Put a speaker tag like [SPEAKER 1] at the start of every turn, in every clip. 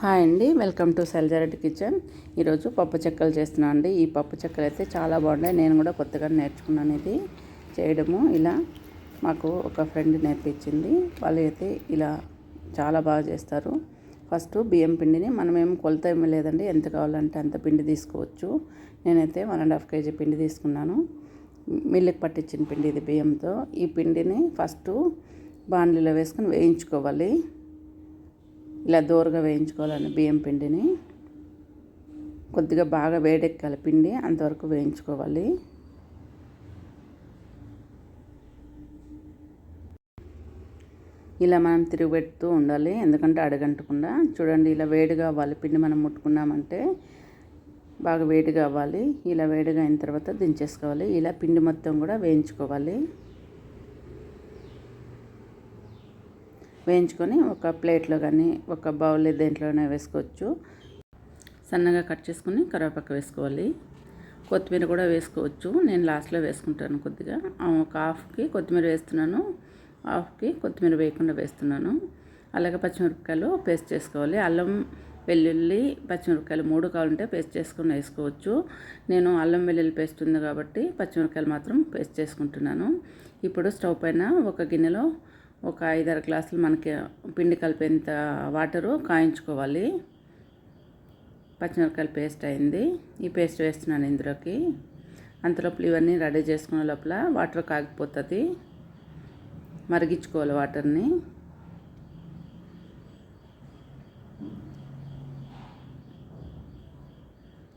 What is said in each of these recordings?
[SPEAKER 1] Hi అండి. Welcome to సెల్జరెడ్ kitchen. ఈరోజు పప్పు చెక్కలు చేస్తున్నాను అండి. ఈ పప్పు చెక్కలు అయితే చాలా బాగున్నాయి నేను కూడా కొత్తగా నేర్చుకున్నాను ఇది చేయడము. ఇలా మాకు ఒక ఫ్రెండ్ నేర్పించింది. వాళ్ళు అయితే ఇలా చాలా బాగా చేస్తారు. ఫస్ట్ బియ్యం పిండిని మనం ఏం కొలత ఏమీ లేదండి. ఎంత కావాలంటే అంత పిండి తీసుకోవచ్చు. నేనైతే వన్ అండ్ హాఫ్ కేజీ పిండి తీసుకున్నాను. మిల్లుకి పట్టించిన పిండి ఇది బియ్యంతో. ఈ పిండిని ఫస్ట్ బాండ్లీలో వేసుకొని వేయించుకోవాలి. ఇలా దూరగా వేయించుకోవాలని బియ్యం పిండిని. కొద్దిగా బాగా వేడెక్కాలి పిండి అంతవరకు వేయించుకోవాలి. ఇలా మనం తిరిగిపెడుతూ ఉండాలి ఎందుకంటే అడగంటకుండా. చూడండి ఇలా వేడిగా అవ్వాలి. పిండి మనం ముట్టుకున్నామంటే బాగా వేడిగా అవ్వాలి. ఇలా వేడిగా అయిన తర్వాత దించేసుకోవాలి. ఇలా పిండి మొత్తం కూడా వేయించుకోవాలి. వేయించుకొని ఒక ప్లేట్లో కానీ ఒక బౌల్ దేంట్లోనే వేసుకోవచ్చు. సన్నగా కట్ చేసుకుని కరివేపాకు వేసుకోవాలి. కొత్తిమీర కూడా వేసుకోవచ్చు. నేను లాస్ట్లో వేసుకుంటాను కొద్దిగా. ఒక హాఫ్కి కొత్తిమీర వేస్తున్నాను. హాఫ్కి కొత్తిమీర వేయకుండా వేస్తున్నాను. అలాగే పచ్చిమిరపకాయలు పేస్ట్ చేసుకోవాలి. అల్లం వెల్లుల్లి పచ్చిమిరపకాయలు మూడు కావాలంటే పేస్ట్ చేసుకుని వేసుకోవచ్చు. నేను అల్లం వెల్లుల్లి పేస్ట్ ఉంది కాబట్టి పచ్చిమిరపకాయలు మాత్రం పేస్ట్ చేసుకుంటున్నాను. ఇప్పుడు స్టవ్ పైన ఒక గిన్నెలో ఒక ఐదారు గ్లాసులు మనకి పిండి కలిపేంత వాటరు కాయించుకోవాలి. పచ్చిమిరపకాయలు పేస్ట్ అయింది. ఈ పేస్ట్ వేస్తున్నాను ఇందులోకి. అంతలోపల ఇవన్నీ రెడీ చేసుకునే లోపల వాటర్ కాగిపోతుంది. మరిగించుకోవాలి వాటర్ని.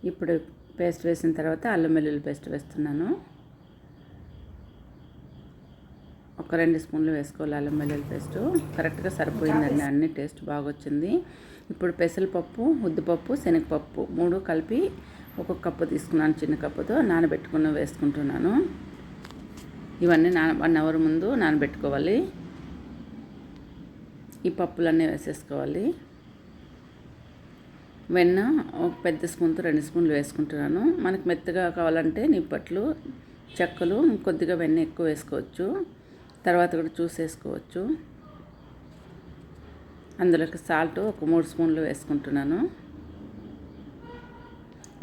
[SPEAKER 1] ఇప్పుడు పేస్ట్ వేసిన తర్వాత అల్లం వెల్లుల్లి పేస్ట్ వేస్తున్నాను. ఒక రెండు స్పూన్లు వేసుకోవాలి అల్లం వెల్లుల్లి పేస్ట్. కరెక్ట్గా సరిపోయిందండి అన్ని టేస్ట్ బాగా వచ్చింది ఇప్పుడు పెసరపప్పు ఉద్దిపప్పు శనగపప్పు మూడు కలిపి ఒక కప్పు తీసుకున్నాను చిన్న కప్పుతో. నానబెట్టుకున్న వేసుకుంటున్నాను. ఇవన్నీ నాన వన్ అవర్ ముందు నానబెట్టుకోవాలి. ఈ పప్పులన్నీ వేసేసుకోవాలి. వెన్న ఒక పెద్ద స్పూన్తో రెండు స్పూన్లు వేసుకుంటున్నాను. మనకు మెత్తగా కావాలంటే నిప్పట్లు చెక్కలు కొద్దిగా వెన్న ఎక్కువ వేసుకోవచ్చు. తర్వాత కూడా చూసేసుకోవచ్చు. అందులోకి సాల్ట్ ఒక మూడు స్పూన్లు వేసుకుంటున్నాను.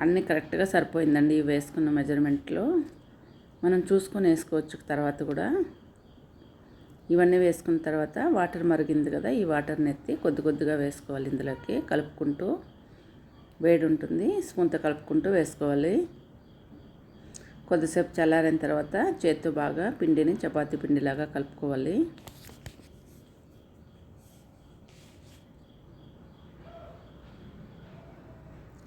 [SPEAKER 1] అన్నీ కరెక్ట్గా సరిపోయిందండి ఇవి వేసుకున్న మెజర్మెంట్లో. మనం చూసుకొని వేసుకోవచ్చు తర్వాత కూడా. ఇవన్నీ వేసుకున్న తర్వాత వాటర్ మరిగింది కదా ఈ వాటర్ని ఎత్తి కొద్ది కొద్దిగా వేసుకోవాలి ఇందులోకి. కలుపుకుంటూ వేడి ఉంటుంది స్పూన్తో కలుపుకుంటూ వేసుకోవాలి. కొద్దిసేపు చల్లారిన తర్వాత చేత్తో బాగా పిండిని చపాతి పిండిలాగా కలుపుకోవాలి.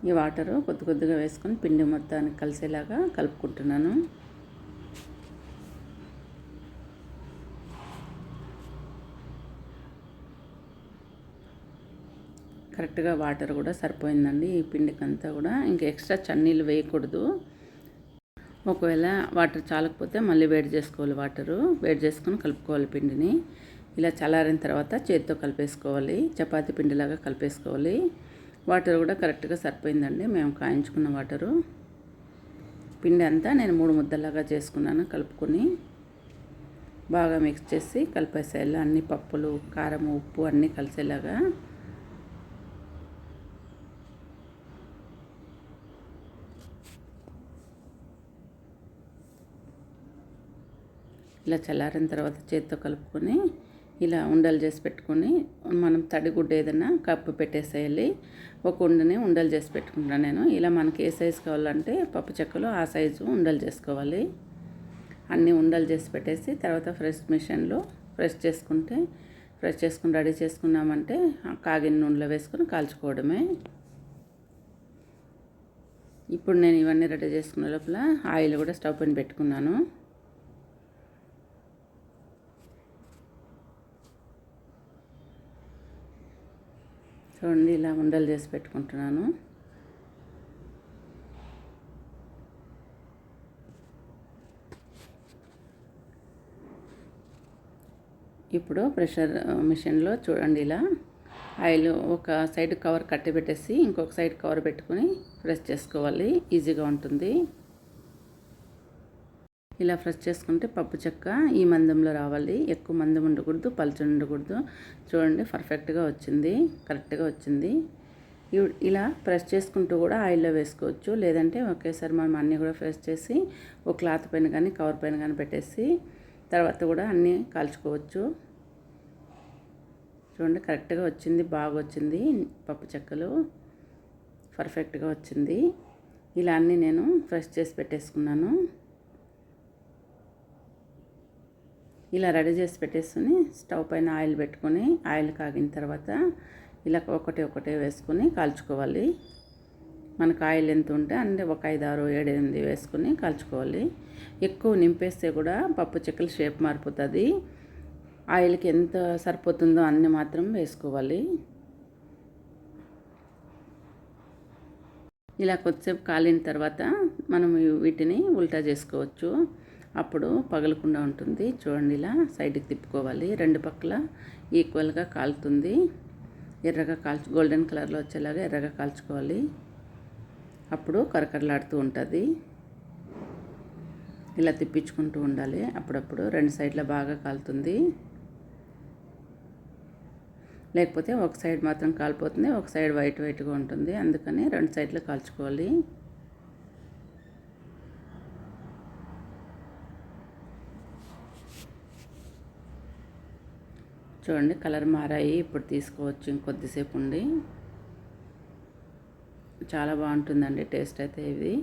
[SPEAKER 1] ఈ వాటరు కొద్ది కొద్దిగా వేసుకొని పిండి మొత్తానికి కలిసేలాగా కలుపుకుంటున్నాను. కరెక్ట్గా వాటర్ కూడా సరిపోయిందండి. ఈ పిండికి అంతా కూడా ఇంకా ఎక్స్ట్రా చన్నీళ్ళు వేయకూడదు. ఒకవేళ వాటర్ చాలకపోతే మళ్ళీ వేడి చేసుకోవాలి వాటరు. వేడి చేసుకొని కలుపుకోవాలి పిండిని. ఇలా చల్లారిన తర్వాత చేతితో కలిపేసుకోవాలి. చపాతీ పిండిలాగా కలిపేసుకోవాలి. వాటర్ కూడా కరెక్ట్గా సరిపోయిందండి. మేము కాయించుకున్న వాటరు. పిండి అంతా నేను మూడు ముద్దలాగా చేసుకున్నాను కలుపుకొని. బాగా మిక్స్ చేసి కలిపేసేలా అన్ని పప్పులు కారం ఉప్పు అన్నీ కలిసేలాగా. ఇలా చల్లారిన తర్వాత చేతితో కలుపుకొని ఇలా ఉండలు చేసి పెట్టుకొని మనం తడిగుడ్డ ఏదైనా కప్పు పెట్టేసేయాలి. ఒక ఉండని ఉండలు చేసి పెట్టుకుంటాను నేను. ఇలా మనకి ఏ సైజు కావాలంటే పప్పు చెక్కలు ఆ సైజు ఉండలు చేసుకోవాలి. అన్నీ ఉండలు చేసి పెట్టేసి తర్వాత ఫ్రెష్ మిషన్లో ఫ్రెష్ చేసుకుంటే ఫ్రెష్ చేసుకుని రెడీ చేసుకున్నామంటే కాగిన నూనెలో వేసుకొని కాల్చుకోవడమే. ఇప్పుడు నేను ఇవన్నీ రెడీ చేసుకున్న లోపల ఆయిల్ కూడా స్టవ్ పైన పెట్టుకున్నాను. చూడండి ఇలా ఉండలు చేసి పెట్టుకుంటున్నాను. ఇప్పుడు ప్రెషర్ మిషన్లో చూడండి ఇలా. ఆయిల్ ఒక సైడ్ కవర్ కట్టి పెట్టేసి ఇంకొక సైడ్ కవర్ పెట్టుకొని ప్రెస్ చేసుకోవాలి. ఈజీగా ఉంటుంది. ఇలా ఫ్రెష్ చేసుకుంటే పప్పు చెక్క ఈ మందంలో రావాలి. ఎక్కువ మందం ఉండకూడదు పలుచు ఉండకూడదు. చూడండి పర్ఫెక్ట్గా వచ్చింది కరెక్ట్గా వచ్చింది. ఇలా ప్రెస్ చేసుకుంటూ కూడా ఆయిల్లో వేసుకోవచ్చు. లేదంటే ఒకేసారి మనం అన్నీ కూడా ప్రెస్ చేసి ఒక క్లాత్ పైన కానీ కవర్ పైన కానీ పెట్టేసి తర్వాత కూడా అన్నీ కాల్చుకోవచ్చు. చూడండి కరెక్ట్గా వచ్చింది బాగా వచ్చింది పప్పు చెక్కలు. పర్ఫెక్ట్గా వచ్చింది. ఇలా అన్నీ నేను ఫ్రెష్ చేసి పెట్టేసుకున్నాను. ఇలా రెడీ చేసి పెట్టేసుకుని స్టవ్ పైన ఆయిల్ పెట్టుకొని ఆయిల్ కాగిన తర్వాత ఇలా ఒకటి ఒకటే వేసుకొని కాల్చుకోవాలి. మనకు ఆయిల్ ఎంత ఉంటే అంటే ఒక ఐదు ఆరు ఏడు ఎనిమిది వేసుకొని కాల్చుకోవాలి. ఎక్కువ నింపేస్తే కూడా పప్పు చెక్కల షేప్ మారిపోతుంది. ఆయిల్కి ఎంత సరిపోతుందో అన్ని మాత్రం వేసుకోవాలి. ఇలా కొద్దిసేపు కాలిన తర్వాత మనం వీటిని ఉల్టా చేసుకోవచ్చు. అప్పుడు పగలకుండా ఉంటుంది. చూడండి ఇలా సైడ్కి తిప్పుకోవాలి. రెండు పక్కల ఈక్వల్గా కాలుతుంది. ఎర్రగా కాల్చు గోల్డెన్ కలర్లో వచ్చేలాగా ఎర్రగా కాల్చుకోవాలి. అప్పుడు కరకరలాడుతూ ఉంటుంది. ఇలా తిప్పించుకుంటూ ఉండాలి. అప్పుడప్పుడు రెండు సైడ్ల బాగా కాలుతుంది. లేకపోతే ఒక సైడ్ మాత్రం కాలిపోతుంది. ఒక సైడ్ వైట్ వైట్గా ఉంటుంది. అందుకని రెండు సైడ్లు కాల్చుకోవాలి. చూడండి కలర్ మారాయి. ఇప్పుడు తీసుకోవచ్చు ఇంకొద్దిసేపు ఉండి చాలా బాగుంటుందండి టేస్ట్ అయితే ఇది.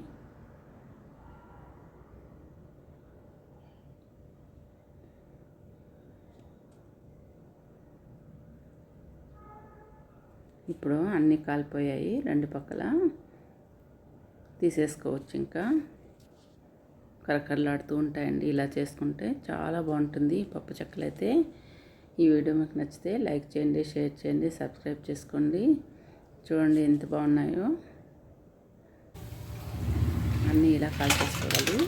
[SPEAKER 1] ఇప్పుడు అన్నీ కాలిపోయాయి రెండు పక్కల. తీసేసుకోవచ్చు ఇంకా. కరకరలాడుతూ ఉంటాయండి ఇలా చేసుకుంటే. చాలా బాగుంటుంది పప్పు చెక్కలు అయితే ఈ వీడియో మీకు నచ్చితే లైక్ చేయండి షేర్ చేయండి సబ్స్క్రైబ్ చేసుకోండి. చూడండి ఎంత బాగున్నాయో. అన్నీ ఇలా కాల్ చేసుకోవాలి.